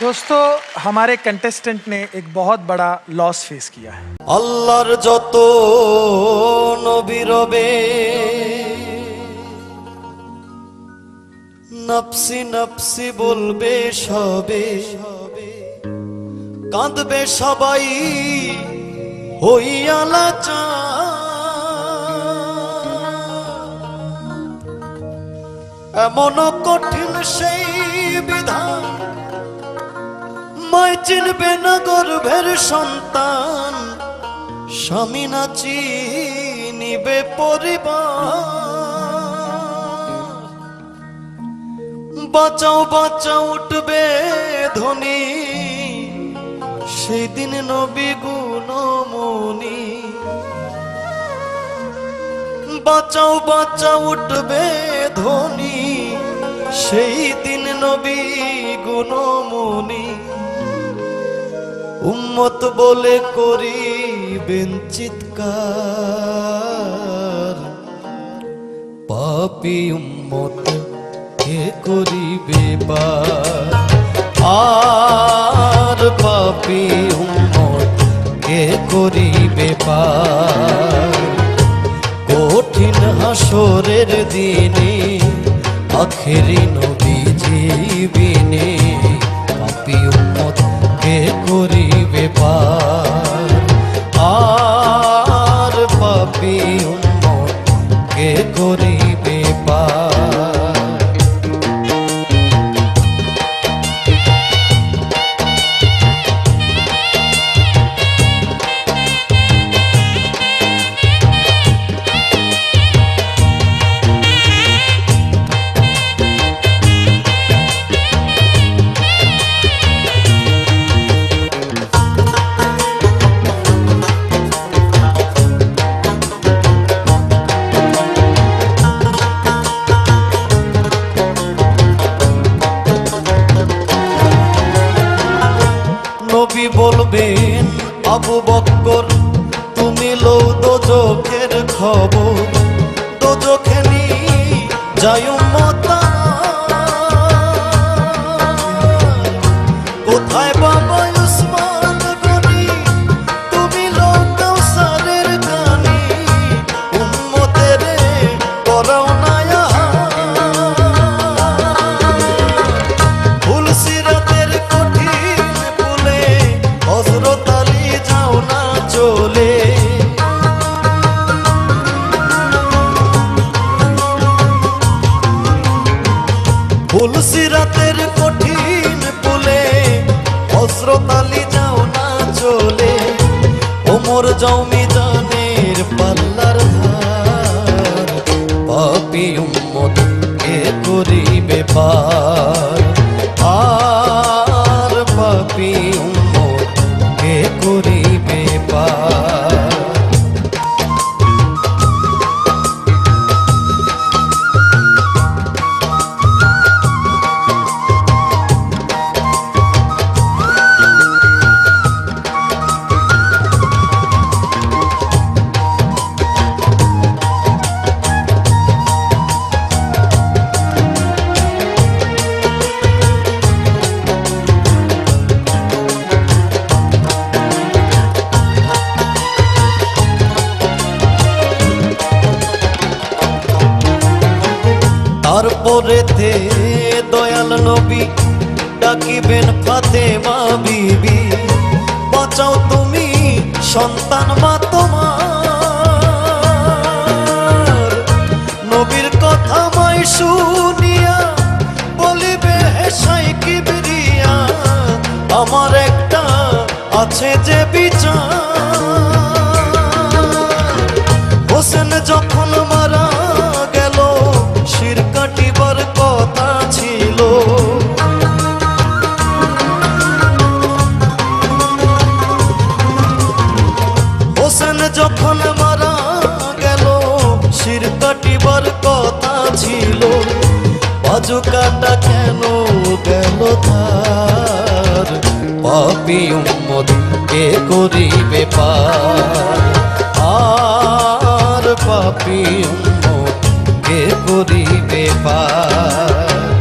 दोस्तों हमारे कंटेस्टेंट ने एक बहुत बड़ा लॉस फेस किया है আল্লাহর যত নবী রবে নফসি নফসি বলবে সবে কাঁদবে সবাই হইয়ালা চা এমন কঠিন সেই বিধান মায় চিনবে না গর্ভের সন্তান। স্বামী না চিনিবে পরিবার। বাঁচাও বাঁচাও, উঠবে ধনী। সেই দিন নবী গুণমণি। বাঁচাও বাঁচাও, উঠবে ধনী। সেই দিন নবী গুণমণি। উম্মত বলে করিবেন চিৎকার। পাপি উম্মত কে করিবে আর পাপি উম্মত কে করিবে কঠিন হাসরের দিনে, আখেরি নবী জীবিনে বলবেন আবু বক্কর তুমি লৌ দোজখের খবর। দোজখে নি যাই মতা ফুল সিরাতের কঠিন ফুলে হজরত আলী যাও না চলে। ওমর জমি জানের পাল্লার ধার পাপি উম্মত কে করিবে পার তারপরে তে দয়াল নবী, ডাকিবেন ফাতেমা বিবি। বাঁচাও তুমি সন্তান মা তোমার। নবীর কথা মাই শুনিয়া বলিবে হেসাই কিবরিয়া আমার একটা আছে যে বিচার। কাটিবার কথা ছিল। বাজু কাটা কেন গেল তার? পাপি উম্মত কে করিবে আর পাপি উম্মত কে করিবে পার?